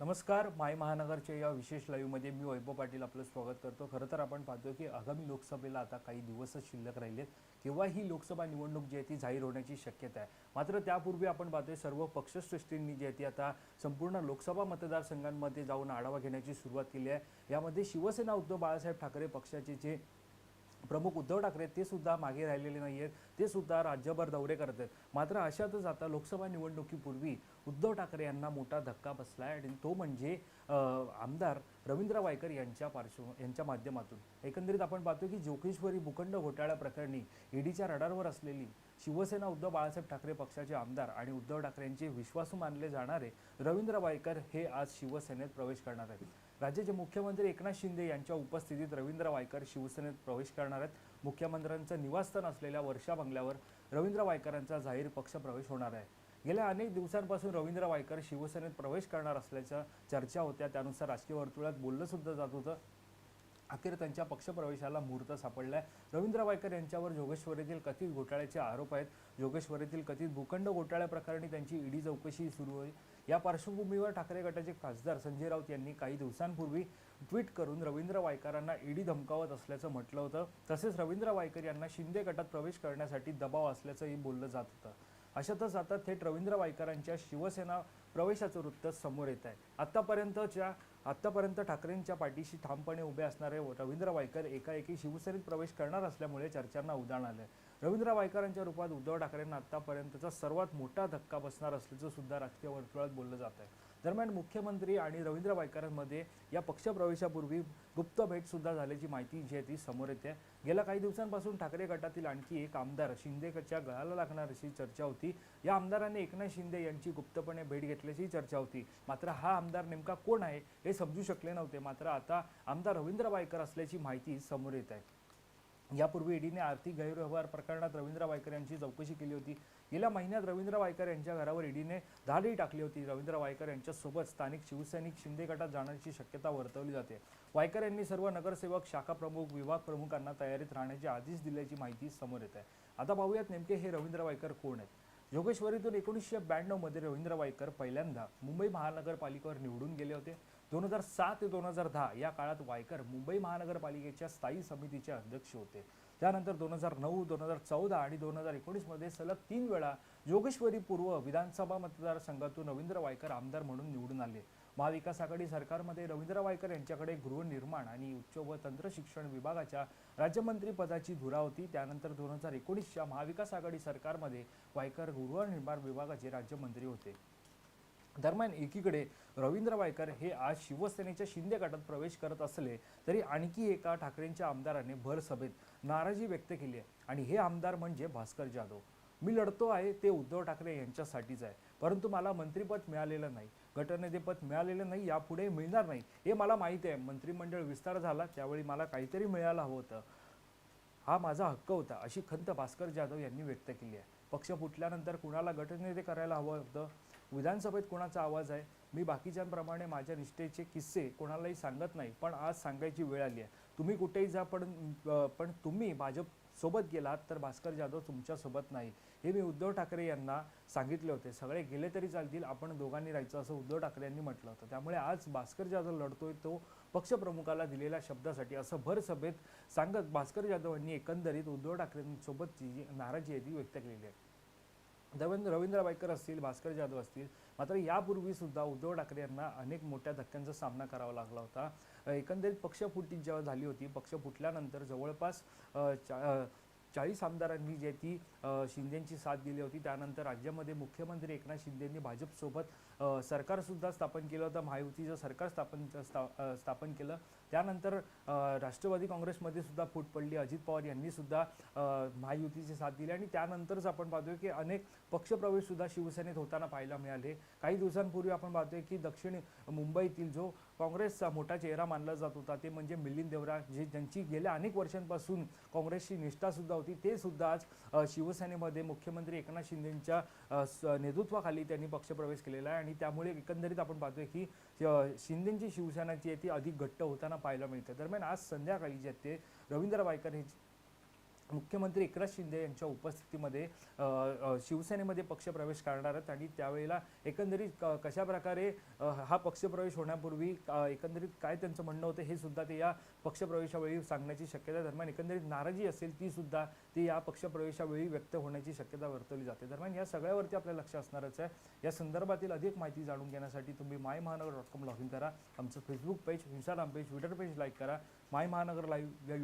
नमस्कार माय महानगरच्या या विशेष लाईव्हमध्ये मी वैभव पाटील आपलं स्वागत करतो. खरं तर आपण पाहतो की आगामी लोकसभेला आता काही दिवसच शिल्लक राहिलेत. केव्हा ही लोकसभा निवडणूक जी आहे ती जाहीर होण्याची शक्यता आहे. मात्र त्यापूर्वी आपण पाहतोय सर्व पक्षश्रेष्ठींनी जी आहे ती आता संपूर्ण लोकसभा मतदारसंघांमध्ये जाऊन आढावा घेण्याची सुरुवात केली आहे. यामध्ये शिवसेना उद्धव बाळासाहेब ठाकरे पक्षाचे जे प्रमुख उद्धव ठाकरे ते सुद्धा मागे राहिलेले नाही आहेत ते सुद्धा राज्यभर दौरे करत आहेत. मात्र अशातच आता लोकसभा निवडणुकीपूर्वी उद्धव ठाकरे यांना मोठा धक्का बसला आहे आणि तो म्हणजे आमदार रवींद्र वायकर यांच्या पार्श्व यांच्या माध्यमातून. एकंदरीत आपण पाहतो की जोगेश्वरी भूखंड घोटाळा प्रकरणी ईडीच्या रडारवर असलेली शिवसेना उद्धव बाळासाहेब ठाकरे पक्षाचे आमदार आणि उद्धव ठाकरे यांचे विश्वासू मानले जाणारे रवींद्र वायकर हे आज शिवसेनेत प्रवेश करणार आहेत. राज्याचे मुख्यमंत्री एकनाथ शिंदे यांच्या उपस्थितीत रवींद्र वायकर शिवसेनेत प्रवेश करणार आहेत. मुख्यमंत्र्यांचं निवासस्थान असलेल्या वर्षा बंगल्यावर रवींद्र वायकरांचा जाहीर पक्षप्रवेश होणार आहे. गेल्या अनेक दिवसांपासून रवींद्र वायकर शिवसेनेत प्रवेश करणार असल्याच्या चर्चा होत्या. त्यानुसार राजकीय वर्तुळात बोललं सुद्धा जात होतं. अखेर त्यांच्या पक्षप्रवेशाला मुहूर्त सापडलाय. रवींद्र वायकर यांच्यावर जोगेश्वरीतील कथित घोटाळ्याचे आरोप आहेत. जोगेश्वरीतील कथित भूखंड घोटाळ्याप्रकरणी त्यांची ईडी चौकशी सुरू आहे. या पार्श्वभूमीवर ठाकरे गटाचे खासदार संजय राऊत यांनी काही दिवसांपूर्वी ट्विट करून रवींद्र वायकरांना ईडी धमकावत असल्याचं म्हटलं होतं. तसेच रवींद्र वायकर यांना शिंदे गटात प्रवेश करण्यासाठी दबाव असल्याचंही बोललं जात होतं. अशातच आता थेट रवींद्र वायकरांच्या शिवसेना प्रवेशाचं वृत्त समोर येत आहे. आत्तापर्यंतच्या आत्तापर्यंत ठाकरेंच्या पाठीशी ठामपणे उभे असणारे रवींद्र वायकर एकाएकी शिवसेनेत प्रवेश करणार असल्यामुळे चर्चांना उदाहरण आलं आहे रवींद्र वायकरांच्या रूपात उद्धव ठाकरेंना आत्तापर्यंतचा सर्वात मोठा धक्का बसणार असल्याचं सुद्धा राजकीय वर्तुळात बोललं जात आहे. दरम्यान मुख्यमंत्री आणि रवींद्र वायकरांमध्ये या पक्षप्रवेशापूर्वी गुप्त भेट सुद्धा झाल्याची माहिती जी आहे ती समोर येते. गेल्या काही दिवसांपासून ठाकरे गटातील आणखी एक आमदार शिंदेच्या गळाला लागणार अशी चर्चा होती. या आमदाराने एकनाथ शिंदे यांची गुप्तपणे भेट घेतल्याची चर्चा होती. मात्र हा आमदार नेमका कोण आहे हे समजू शकले नव्हते. मात्र आता आमदार रवींद्र वायकर असल्याची माहिती समोर येत आहे. यापूर्वी ईडीने आर्थिक गैरव्यवहार प्रकरणात रवींद्र वायकर यांची चौकशी केली होती. गेल्या महिन्यात रवींद्र वायकर यांच्या घरावर ईडीने धाडी टाकली होती. रवींद्र वायकर यांच्यासोबत स्थानिक शिवसैनिक शिंदे गटात जाण्याची शक्यता वर्तवली जाते. वायकर यांनी सर्व नगरसेवक शाखा प्रमुख विभाग प्रमुखांना तयारीत राहण्याचे आदेश दिल्याची माहिती समोर येत आहे. आता पाहूयात नेमके हे रवींद्र वायकर कोण आहेत. योगेश्वरीतून एकोणीसशे ब्याण्णवमध्ये रवींद्र वायकर पहिल्यांदा मुंबई महानगरपालिकेवर निवडून गेले होते. दोन हजार सात ते दोन हजार दहा या काळात वायकर मुंबई महानगरपालिकेच्या स्थायी समितीचे अध्यक्ष होते. त्यानंतर दोन हजार नऊ दोन हजार चौदा आणि दोन हजार एकोणीसमध्ये सलग तीन वेळा योगेश्वरी पूर्व विधानसभा मतदारसंघातून रवींद्र वायकर आमदार म्हणून निवडून आले. महाविकास आघाडी सरकारमध्ये रवींद्र वायकर यांच्याकडे गृहनिर्माण आणि उच्च व तंत्र शिक्षण विभागाच्या राज्यमंत्री पदाची धुरा होती. त्यानंतर दोन हजार एकोणीसच्या महाविकास आघाडी सरकारमध्ये वायकर गृहनिर्माण विभागाचे राज्यमंत्री होते. दरम्यान एकीकडे रवींद्र वायकर हे आज शिवसेनेच्या शिंदे गटात प्रवेश करत असले तरी आणखी एका ठाकरेंच्या आमदाराने भर सभेत नाराजी व्यक्त केली आहे. आणि हे आमदार म्हणजे भास्कर जाधव. मी लढतो आहे ते उद्धव ठाकरे यांच्यासाठीच आहे. परंतु मला मंत्रिपद मिळालेलं नाही. गटनेतेपद मिळालेलं नाही यापुढे मिळणार नाही. हे मला माहीत आहे. मंत्रिमंडळ विस्तार झाला त्यावेळी मला काहीतरी मिळालं हवं होतं. हा माझा हक्क होता अशी खंत भास्कर जाधव यांनी व्यक्त केली आहे. पक्ष फुटल्यानंतर कुणाला गटनेते करायला हवं होतं? विधानसभेत कोणाचा आवाज आहे? मी बाकीच्यांप्रमाणे माझ्या निष्ठेचे किस्से कोणालाही सांगत नाही पण आज सांगायची वेळ आली आहे. तुम्ही कुठेही जा पण पण तुम्ही भाजप सोबत गेलात तर भास्कर जाधव तुमच्यासोबत नाही. हे मी उद्धव ठाकरे यांना सांगितले होते. सगळे गेले तरी चालतील आपण दोघांनी राहायचं असं उद्धव ठाकरे यांनी म्हटलं होतं. त्यामुळे आज भास्कर जाधव लढतोय तो पक्षप्रमुखाला दिलेल्या शब्दासाठी असं भर सभेत सांगत भास्कर जाधव यांनी एकंदरीत उद्धव ठाकरेंसोबतची नाराजी आहे ती व्यक्त केलेली आहे. दवेंद्र रवींद्र वायकर असतील भास्कर जाधव असतील मात्र यापूर्वी सुद्धा उद्धव ठाकरे यांना अनेक मोठ्या धक्क्यांचा सामना करावा लागला होता. एकंदरीत पक्षफुटी जेव्हा झाली होती पक्ष फुटल्यानंतर जवळपास चा- चाळीस आमदारांनी जे ती शिंदेंची शिंदेची साथ दिली होती त्यानंतर राज्यामध्ये मुख्यमंत्री एकनाथ शिंदेंनी भाजपसोबत सरकारसुद्धा स्थापन केलं होतं महायुतीचं सरकार स्थापन स्था- स्थापन केलं. त्यानंतर राष्ट्रवादी काँग्रेसमध्ये सुद्धा फूट पडली. अजित पवार यांनी सुद्धा महायुतीची साथ दिली. आणि त्यानंतरच आपण पाहतोय की अनेक पक्षप्रवेश सुद्धा शिवसेनेत होताना पाहायला मिळाले. काही दिवसांपूर्वी आपण पाहतोय की दक्षिण मुंबईतील जो काँग्रेसचा मोठा चेहरा मानला जात होता ते म्हणजे मिलिंद देवरा जे ज्यांची गेल्या अनेक वर्षांपासून काँग्रेसची निष्ठासुद्धा होती. ते सुद्धा आज शिवसेनेमध्ये मुख्यमंत्री एकनाथ शिंदेंच्या नेतृत्वाखाली त्यांनी पक्षप्रवेश केलेला आहे. आणि त्यामुळे एकंदरीत आपण पाहतोय की शिंदेंची शिवसेनाची आहे ती अधिक घट्ट होताना पाहायला मिळते. दरम्यान आज संध्याकाळी जे ते रवींद्र वायकर हे मुख्यमंत्री एकनाथ शिंदे यांच्या उपस्थितीमध्ये शिवसेनेमध्ये पक्षप्रवेश करणार आहेत आणि त्यावेळेला एकंदरीत क- कशा प्रकारे हा पक्षप्रवेश होण्यापूर्वी एकंदरीत काय त्यांचं म्हणणं होतं हे सुद्धा ते या पक्षप्रवेशावेळी सांगण्याची शक्यता दरम्यान एकंदरीत नाराजी असेल ती सुद्धा ती या पक्षप्रवेशावेळी व्यक्त होण्याची शक्यता वर्तवली जाते. दरम्यान या सगळ्यावरती आपलं लक्ष असणारच आहे. या संदर्भातील अधिक माहिती जाणून घेण्यासाठी तुम्ही माय महानगर डॉट कॉम लॉग इन करा. आमचं Facebook page Instagram page Twitter page like करा. माय महानगर लाईव्ह या